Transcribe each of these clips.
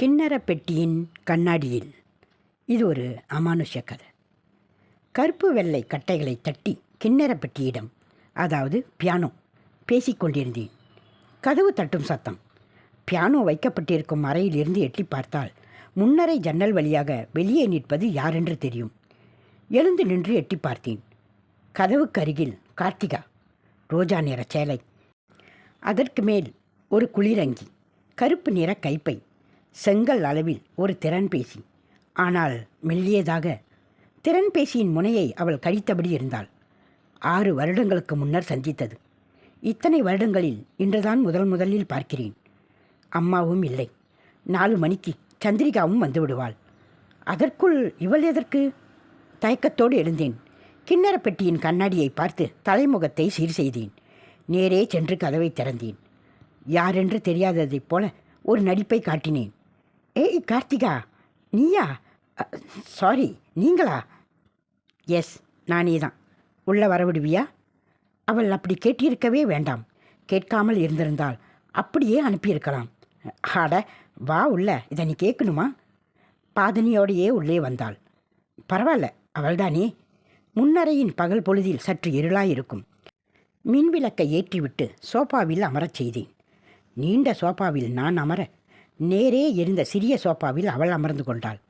கிண்ணற பெட்டியின் கண்ணாடியில். இது ஒரு அமானுஷ்ய கதை. கருப்பு வெள்ளை கட்டைகளை தட்டி கிண்ணற பெட்டியிடம் அதாவது பியானோ பேசிக்கொண்டிருந்தேன் கதவு தட்டும் சத்தம். பியானோ வைக்கப்பட்டிருக்கும் அறையிலிருந்து எட்டி பார்த்தால் முன்னரை ஜன்னல் வழியாக வெளியே நிற்பது யாரென்று தெரியும். எழுந்து நின்று எட்டி பார்த்தேன். கதவுக்கு அருகில் கார்த்திகா ரோஜா நிற சேலை. அதற்கு மேல் ஒரு குளிரங்கி கருப்பு நிற கைப்பை. செங்கல் அளவில் ஒரு திறன்பேசி ஆனால் மெல்லியதாக திறன்பேசியின் முனையை அவள் கழித்தபடி இருந்தாள். ஆறு வருடங்களுக்கு முன்னர் சந்தித்தது. இத்தனை வருடங்களில் இன்றுதான் முதல் முதலில் பார்க்கிறேன். அம்மாவும் இல்லை. நாலு மணிக்கு சந்திரிகாவும் வந்துவிடுவாள் அதற்குள் இவள் எதற்கு? தயக்கத்தோடு எழுந்தேன். கிண்ணற பெட்டியின் கண்ணாடியை பார்த்து தலைமுகத்தை சீர் செய்தேன். நேரே சென்று கதவை திறந்தேன். யாரென்று தெரியாததைப் போல ஒரு நடிப்பை காட்டினேன். ஏய் கார்த்திகா நீயா? சாரி நீங்களா? எஸ் நானே தான் உள்ளே வரவிடுவியா அவள் அப்படி கேட்டிருக்கவே வேண்டாம். கேட்காமல் இருந்திருந்தால் அப்படியே அனுப்பியிருக்கலாம். அட வா உள்ள இதை நீ கேட்கணுமா? பாதனியோடையே உள்ளே வந்தாள். பரவாயில்ல அவள்தானே. முன்னரையின் பகல் பொழுதில் சற்று இருளாயிருக்கும். மின்விளக்கை ஏற்றிவிட்டு சோபாவில் அமரச் செய்தேன். நீண்ட சோபாவில் நான் அமர நேரே இருந்த சிறிய சோஃபாவில் அவள் அமர்ந்து கொண்டாள்.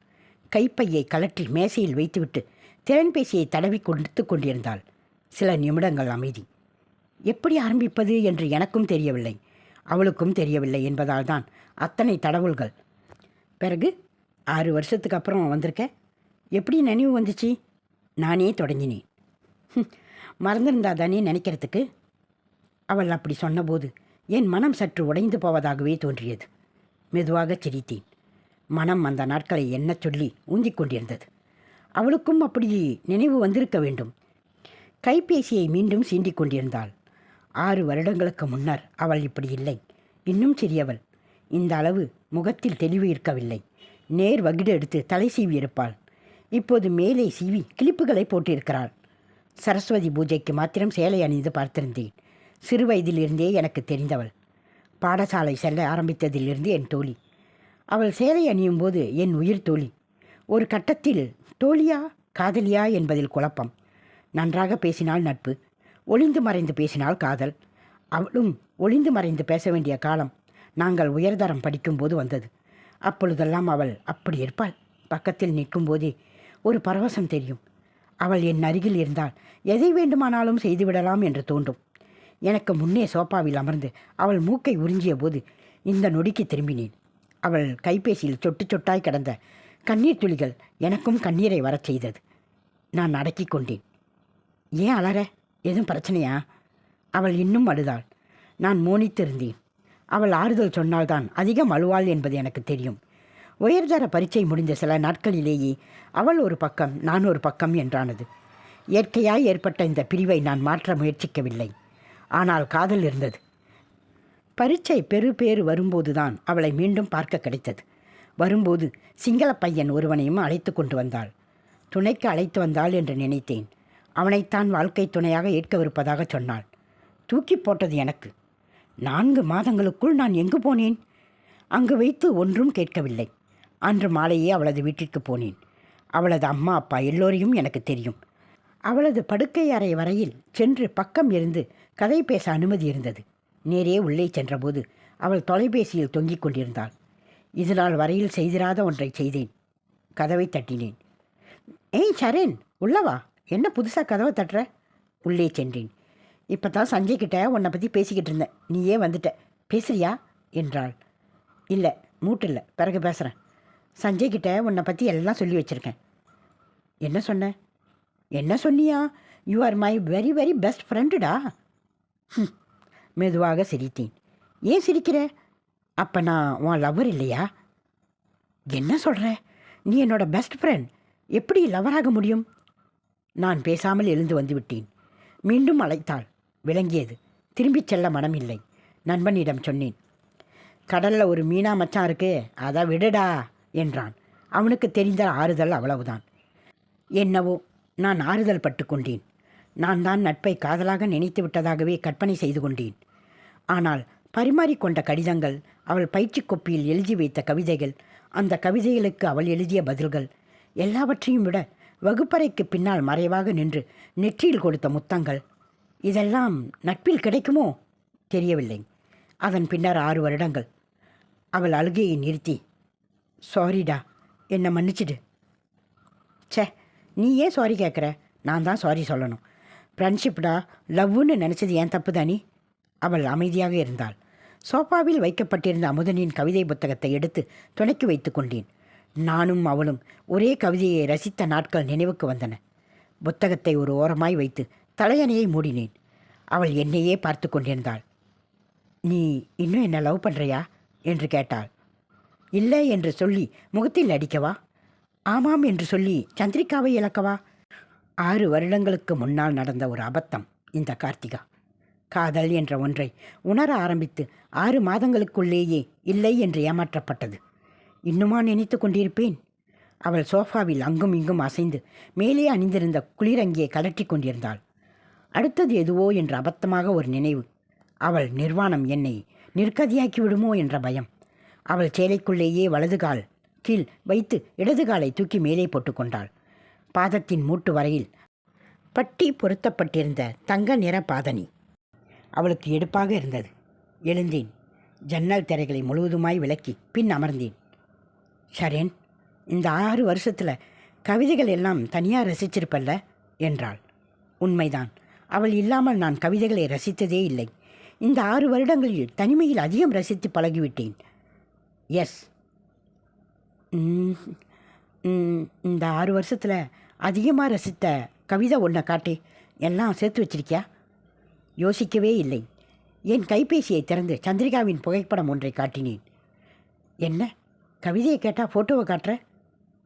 கைப்பையை கலற்றி மேசையில் வைத்துவிட்டு திறன்பேசியை தடவி கொடுத்து கொண்டிருந்தாள். சில நிமிடங்கள் அமைதி. எப்படி ஆரம்பிப்பது? என்று எனக்கும் தெரியவில்லை. அவளுக்கும் தெரியவில்லை என்பதால் தான் அத்தனை தடவுள்கள் பிறகு ஆறு வருஷத்துக்கு அப்புறம் வந்திருக்க? எப்படி நினைவு வந்துச்சு? நானே தொடங்கினேன். மறந்திருந்தா தானே நினைக்கிறதுக்கு? அவள் அப்படி சொன்னபோது என் மனம் சற்று உடைந்து போவதாகவே தோன்றியது. மெதுவாக சிரித்தேன். மனம் அந்த நாட்களை என்ன சொல்லி ஊந்திக் கொண்டிருந்தது. அவளுக்கும் அப்படி நினைவு வந்திருக்க வேண்டும். கைபேசியை மீண்டும் சீண்டிக் கொண்டிருந்தாள். ஆறு வருடங்களுக்கு முன்னர் அவள் இப்படி இல்லை. இன்னும் சிறியவள். இந்த அளவு முகத்தில் தெளிவு இருக்கவில்லை. நேர் வகிடு எடுத்து தலை சீவி இருப்பாள். இப்போது மேலே சீவி கிளிப்புகளை போட்டிருக்கிறாள். சரஸ்வதி பூஜைக்கு மாத்திரம் சேலை அணிந்து பார்த்திருந்தேன். சிறு வயதிலிருந்தே எனக்கு தெரிந்தவள். பாடசாலை செல்ல ஆரம்பித்ததிலிருந்து என் தோழி. அவள் சேலை அணியும் போது என் உயிர் தோழி. ஒரு கட்டத்தில் தோழியா காதலியா? என்பதில் குழப்பம். நன்றாக பேசினால் நட்பு. ஒளிந்து மறைந்து பேசினால் காதல். அவளும் ஒளிந்து மறைந்து பேச வேண்டிய காலம் நாங்கள் உயர்தரம் படிக்கும்போது வந்தது. அப்பொழுதெல்லாம் அவள் அப்படி இருப்பாள். பக்கத்தில் நிற்கும்போதே ஒரு பரவசம் தெரியும். அவள் என் அருகில் இருந்தால் எதை வேண்டுமானாலும் செய்துவிடலாம் என்று தோன்றும். எனக்கு முன்னே சோபாவில் அமர்ந்து அவள் மூக்கை உறிஞ்சிய போது இந்த நொடிக்கு திரும்பினேன். அவள் கைபேசியில் சொட்டு சொட்டாய் கிடந்த கண்ணீர் துளிகள் எனக்கும் கண்ணீரை வரச் செய்தது. நான் அடக்கிக் கொண்டேன். ஏன் அலற? எதுவும் பிரச்சனையா? அவள் இன்னும் அழுதாள். நான் மோனித்திருந்தேன். அவள் ஆறுதல் சொன்னால்தான் அதிகம் அழுவாள் என்பது எனக்கு தெரியும். உயர்தர பரீட்சை முடிந்த சில நாட்களிலேயே அவள் ஒரு பக்கம் நான் ஒரு பக்கம் என்றானது. இயற்கையாய் ஏற்பட்ட இந்த பிரிவை நான் மாற்ற முயற்சிக்கவில்லை. ஆனால் காதல் இருந்தது. பரீட்சை பெரு பேறு வரும்போதுதான் அவளை மீண்டும் பார்க்க கிடைத்தது. வரும்போது சிங்கள பையன் ஒருவனையும் அழைத்து கொண்டு வந்தாள். துணைக்கு அழைத்து வந்தாள் என்று நினைத்தேன். அவனைத்தான் வாழ்க்கை துணையாக ஏற்கவிருப்பதாக சொன்னாள். தூக்கி போட்டது எனக்கு. நான்கு மாதங்களுக்குள் நான் எங்கு போனேன்? அங்கு வைத்து ஒன்றும் கேட்கவில்லை. அன்று மாலையே அவளது வீட்டிற்கு போனேன். அவளது அம்மா அப்பா எல்லோரையும் எனக்கு தெரியும். அவளது படுக்கை அறை வரையில் சென்று பக்கம் இருந்து கதை பேச அனுமதி இருந்தது. நேரே உள்ளே சென்றபோது அவள் தொலைபேசியில் தொங்கிக் கொண்டிருந்தாள். இது நாள் வரையில் செய்திராத ஒன்றை செய்தேன். கதவை தட்டினேன். ஏய் சரண் உள்ளவா என்ன புதுசாக கதவை தட்டுற? உள்ளே சென்றேன். இப்போ தான் சஞ்சய் கிட்ட உன்னை பற்றி பேசிக்கிட்டு இருந்தேன். நீயே வந்துட்ட. பேசுறியா? என்றாள். இல்லை மூட்டில்லை. பிறகு பேசுகிறேன் சஞ்சய் கிட்ட உன்னை பற்றி எல்லாம் சொல்லி வச்சுருக்கேன். என்ன சொன்ன? என்ன சொன்னியா? You are my very very best ஃப்ரெண்டுடா மெதுவாக சிரித்தேன். ஏன் சிரிக்கிற? அப்போ நான் உன் லவ்வர் இல்லையா? என்ன சொல்கிற நீ என்னோட பெஸ்ட் ஃப்ரெண்ட் எப்படி லவராக முடியும்? நான் பேசாமல் எழுந்து வந்து விட்டேன். மீண்டும் அழைத்தாள். விளங்கியது. திரும்பிச் செல்ல மனமில்லை. நண்பனிடம் சொன்னேன். கடலில் ஒரு மீனா மச்சான் இருக்கு. அதை விடுடா என்றான். அவனுக்கு தெரிந்த ஆறுதல் அவ்வளவுதான். என்னவோ நான் ஆறுதல் பட்டு கொண்டேன் நான் தான் நட்பை காதலாக நினைத்து விட்டதாகவே கற்பனை செய்து கொண்டேன். ஆனால் பரிமாறிக்கொண்ட கடிதங்கள் அவள் பயிற்சி கொப்பியில் எழுதி வைத்த கவிதைகள் அந்த கவிதைகளுக்கு அவள் எழுதிய பதில்கள் எல்லாவற்றையும் விட வகுப்பறைக்கு பின்னால் மறைவாக நின்று நெற்றியில் கொடுத்த முத்தங்கள் இதெல்லாம் நட்பில் கிடைக்குமோ? தெரியவில்லை. அதன் பின்னர் ஆறு வருடங்கள். அவள் அழுகையை நிறுத்தி சாரிடா என்னை மன்னிச்சிடு. ச்சே நீ ஏன் சாரி கேட்குற நான் தான் சாரி சொல்லணும். ஃப்ரெண்ட்ஷிப்டா லவ்வுன்னு நினச்சது ஏன் தப்பு தானே அவள் அமைதியாக இருந்தாள். சோஃபாவில் வைக்கப்பட்டிருந்த அமுதனின் கவிதை புத்தகத்தை எடுத்து துணைக்கு வைத்து கொண்டேன். நானும் அவளும் ஒரே கவிதையை ரசித்த நாட்கள் நினைவுக்கு வந்தன. புத்தகத்தை ஒரு ஓரமாய் வைத்து தலையணையை மூடினேன். அவள் என்னையே பார்த்து கொண்டிருந்தாள். நீ இன்னும் என்ன லவ் பண்ணுறியா என்று கேட்டாள். இல்லை என்று சொல்லி முகத்தில் அடிக்கவா? ஆமாம் என்று சொல்லி சந்திரிகாவை இழக்கவா? ஆறு வருடங்களுக்கு முன்னால் நடந்த ஒரு அபத்தம் இந்த கார்த்திகா. காதல் என்ற ஒன்றை உணர ஆரம்பித்து ஆறு மாதங்களுக்குள்ளேயே இல்லை என்று ஏமாற்றப்பட்டது. இன்னுமா நினைத்து கொண்டிருப்பேன்? அவள் சோஃபாவில் அங்கும் இங்கும் அசைந்து மேலே அணிந்திருந்த குளிரங்கியை கலற்றி கொண்டிருந்தாள். அடுத்தது எதுவோ என்ற அபத்தமாக ஒரு நினைவு. அவள் நிர்வாணம் என்னை நிற்கதியாக்கி விடுமோ என்ற பயம். அவள் சேலைக்குள்ளேயே வலது கால் கீழ் வைத்து இடது காலை தூக்கி மேலே போட்டுக்கொண்டாள் பாதத்தின் மூட்டு வரையில் பட்டி பொருத்தப்பட்டிருந்த தங்க நிற பாதணி அவளுக்கு எடுப்பாக இருந்தது. எழுந்தேன். ஜன்னல் திரைகளை முழுவதுமாய் விலக்கி பின் அமர்ந்தேன். ஷரேன் இந்த ஆறு வருஷத்தில் கவிதைகள் எல்லாம் தனியாக ரசிச்சிருப்பல்ல? என்றாள். உண்மைதான். அவள் இல்லாமல் நான் கவிதைகளை ரசித்ததே இல்லை. இந்த ஆறு வருடங்களில் தனிமையில் அதிகம் ரசித்து பழகிவிட்டேன். எஸ். இந்த ஆறு வருஷத்தில் அதிகமாக ரசித்த கவிதை ஒன்றை காட்டி. எல்லாம் சேர்த்து வச்சிருக்கியா? யோசிக்கவே இல்லை. என் கைபேசியை திறந்து சந்திரிகாவின் புகைப்படம் ஒன்றை காட்டினேன். என்ன? கவிதையை கேட்டால் ஃபோட்டோவை காட்டுற?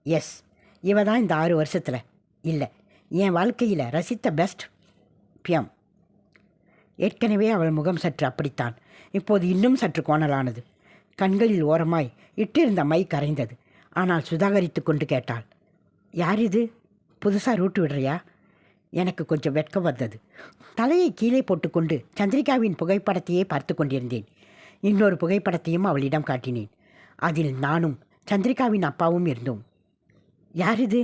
எஸ் இவ தான் இந்த ஆறு வருஷத்தில். இல்லை என் வாழ்க்கையில் ரசித்த பெஸ்ட் பியம். ஏற்கனவே அவள் முகம் சற்று அப்படித்தான். இப்போது இன்னும் சற்று கோணலானது. கண்களில் ஓரமாய் இட்டிருந்த மை கரைந்தது. ஆனால் சுதாகரித்து கொண்டு கேட்டாள் யார் இது? புதுசாக ரூட்டு விடுறியா? எனக்கு கொஞ்சம் வெட்கம் வந்தது. தலையை கீழே போட்டுக்கொண்டு சந்திரிகாவின் புகைப்படத்தையே பார்த்து கொண்டிருந்தேன். இன்னொரு புகைப்படத்தையும் அவளிடம் காட்டினேன். அதில் நானும் சந்திரிகாவின் அப்பாவும் இருந்தோம். யார் இது?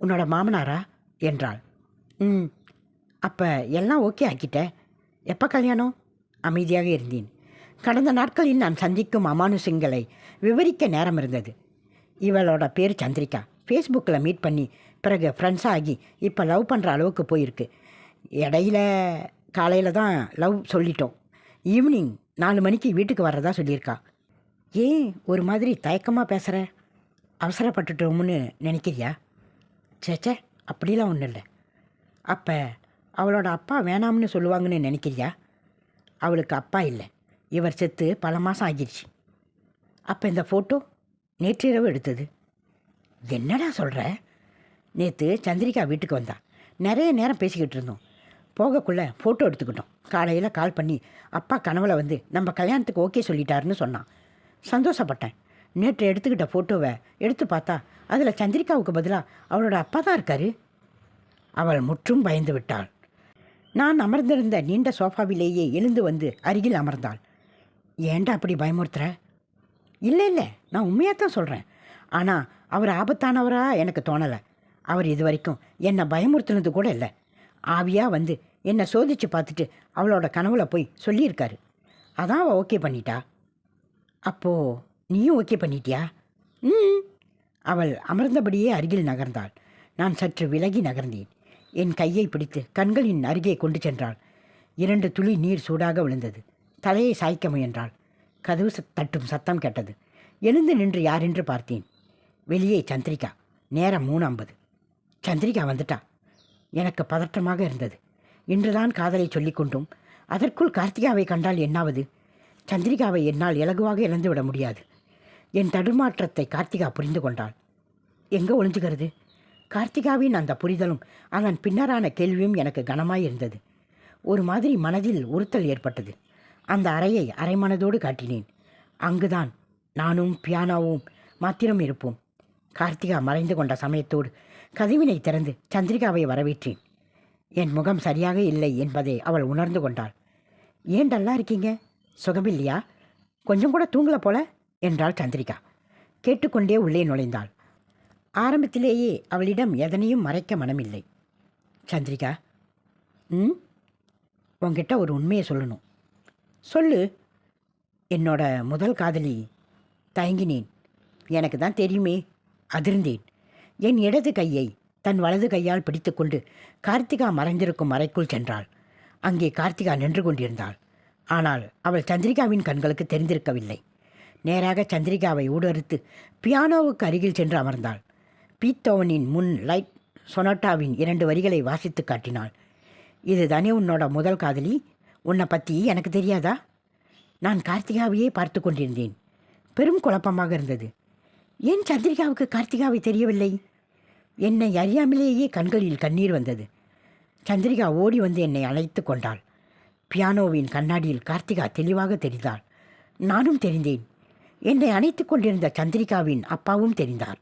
உன்னோட மாமனாரா? என்றாள். ம் அப்போ எல்லாம் ஓகே ஆக்கிட்ட. எப்போ கல்யாணம்? அமைதியாக இருந்தேன். கடந்த நாட்களில் நான் சந்திக்கும் அமானுஷங்களை விவரிக்க நேரம் இருந்தது. இவளோட பேர் சந்திரிகா. ஃபேஸ்புக்கில் மீட் பண்ணி பிறகு ஃப்ரெண்ட்ஸாக ஆகி இப்போ லவ் பண்ணுற அளவுக்கு போயிருக்கு. இடையில காலையில் தான் லவ் சொல்லிட்டோம். ஈவினிங் நாலு மணிக்கு வீட்டுக்கு வர்றதா சொல்லியிருக்கா. ஏன் ஒரு மாதிரி தயக்கமாக பேசுகிற அவசரப்பட்டுட்டோம்னு நினைக்கிறியா? சேச்சே அப்படிலாம் ஒன்றும் இல்லை. அப்போ அவளோட அப்பா வேணாம்னு சொல்லுவாங்கன்னு நினைக்கிறியா? அவளுக்கு அப்பா இல்லை. இவர் செத்து பல மாதம் ஆகிடுச்சு அப்போ இந்த ஃபோட்டோ நேற்றிரவு எடுத்தது. என்னடா சொல்கிற நேற்று சந்திரிகா வீட்டுக்கு வந்தா. நிறைய நேரம் பேசிக்கிட்டு இருந்தோம். போகக்குள்ளே ஃபோட்டோ எடுத்துக்கிட்டோம். காலையில் கால் பண்ணி அப்பா கனவுல வந்து நம்ம கல்யாணத்துக்கு ஓகே சொல்லிட்டாருன்னு சொன்னான். சந்தோஷப்பட்டேன். நேற்று எடுத்துக்கிட்ட ஃபோட்டோவை எடுத்து பார்த்தா அதில் சந்திரிகாவுக்கு பதிலாக அவளோட அப்பா தான் இருக்காரு. அவள் முற்றும் பயந்து விட்டாள். நான் அமர்ந்திருந்த நீண்ட சோஃபாவிலேயே எழுந்து வந்து அருகில் அமர்ந்தாள். ஏன்டா அப்படி பயமுறுத்துகிற இல்லை இல்லை. நான் உண்மையாக தான் சொல்கிறேன் ஆனால் அவர் ஆபத்தானவராக எனக்கு தோணலை. அவர் இது வரைக்கும் என்னை பயமுறுத்தினது கூட இல்லை. ஆவியாக வந்து என்னை சோதித்து பார்த்துட்டு அவளோட கனவுல போய் சொல்லியிருக்காரு. அதான் அவள் ஓகே பண்ணிட்டா. அப்போது நீயும் ஓகே பண்ணிட்டியா? ம். அவள் அமர்ந்தபடியே அருகில் நகர்ந்தாள். நான் சற்று விலகி நகர்ந்தேன். என் கையை பிடித்து கண்களின் அருகே கொண்டு சென்றாள். இரண்டு துளி நீர் சூடாக விழுந்தது. தலையை சாய்க்க முயன்றாள். கதவு தட்டும் சத்தம் கேட்டது. எழுந்து நின்று யாரென்று பார்த்தேன். வெளியே சந்திரிகா. நேரம் மூணு ஐம்பது. சந்திரிகா வந்துட்டா. எனக்கு பதற்றமாக இருந்தது. இன்றுதான் காதலை சொல்லிக்கொண்டும் அதற்குள் கார்த்திகாவை கண்டால் என்னாவது? சந்திரிகாவை என்னால் இலகுவாக இழந்து விட முடியாது. என் தடுமாற்றத்தை கார்த்திகா புரிந்து கொண்டாள். எங்கே ஒளிஞ்சுகிறது? கார்த்திகாவின் அந்த புரிதலும் அதன் பின்னரான கேள்வியும் எனக்கு கனமாய் இருந்தது. ஒரு மாதிரி மனதில் உறுத்தல் ஏற்பட்டது. அந்த அறையை அரைமனதோடு காட்டினேன். அங்குதான் நானும் பியானோவும் மாத்திரம் இருப்போம். கார்த்திகா மறைந்து கொண்ட சமயத்தோடு கதவினை திறந்து சந்திரிகாவை வரவேற்றேன். என் முகம் சரியாக இல்லை என்பதை அவள் உணர்ந்து கொண்டாள். ஏன் டல்லா இருக்கீங்க? சுகமில்லையா? கொஞ்சம் கூட தூங்கல போல? என்றாள் சந்திரிகா. கேட்டுக்கொண்டே உள்ளே நுழைந்தாள். ஆரம்பத்திலேயே அவளிடம் எதனையும் மறைக்க மனமில்லை. சந்திரிகா ம்? உங்ககிட்ட ஒரு உண்மையை சொல்லணும். சொல்லு. என்னோட முதல் காதலி தயங்கினேன். எனக்கு தான் தெரியுமே அதிர்ந்தேன். என் இடது கையை தன் வலது கையால் பிடித்துக்கொண்டு கார்த்திகா மறைந்திருக்கும் அறைக்குள் சென்றாள். அங்கே கார்த்திகா நின்று கொண்டிருந்தாள். ஆனால் அவள் சந்திரிகாவின் கண்களுக்கு தெரிந்திருக்கவில்லை. நேராக சந்திரிகாவை ஊடறுத்து பியானோவுக்கு அருகில் சென்று அமர்ந்தாள். பீத்தோவனின் முன் லைட் சொனட்டாவின் இரண்டு வரிகளை வாசித்து காட்டினாள். இதுதானே உன்னோட முதல் காதலி? உன்னை பற்றி எனக்கு தெரியாதா? நான் கார்த்திகாவையே பார்த்து கொண்டிருந்தேன். பெரும் குழப்பமாக இருந்தது. ஏன் சந்திரிகாவுக்கு கார்த்திகாவை தெரியவில்லை? என்னை அறியாமலேயே கண்களில் கண்ணீர் வந்தது. சந்திரிகா ஓடி வந்து என்னை அழைத்து கொண்டாள். பியானோவின் கண்ணாடியில் கார்த்திகா தெளிவாக தெரிந்தாள். நானும் தெரிந்தேன். என்னை அணைத்து கொண்டிருந்த சந்திரிகாவின் அப்பாவும் தெரிந்தார்.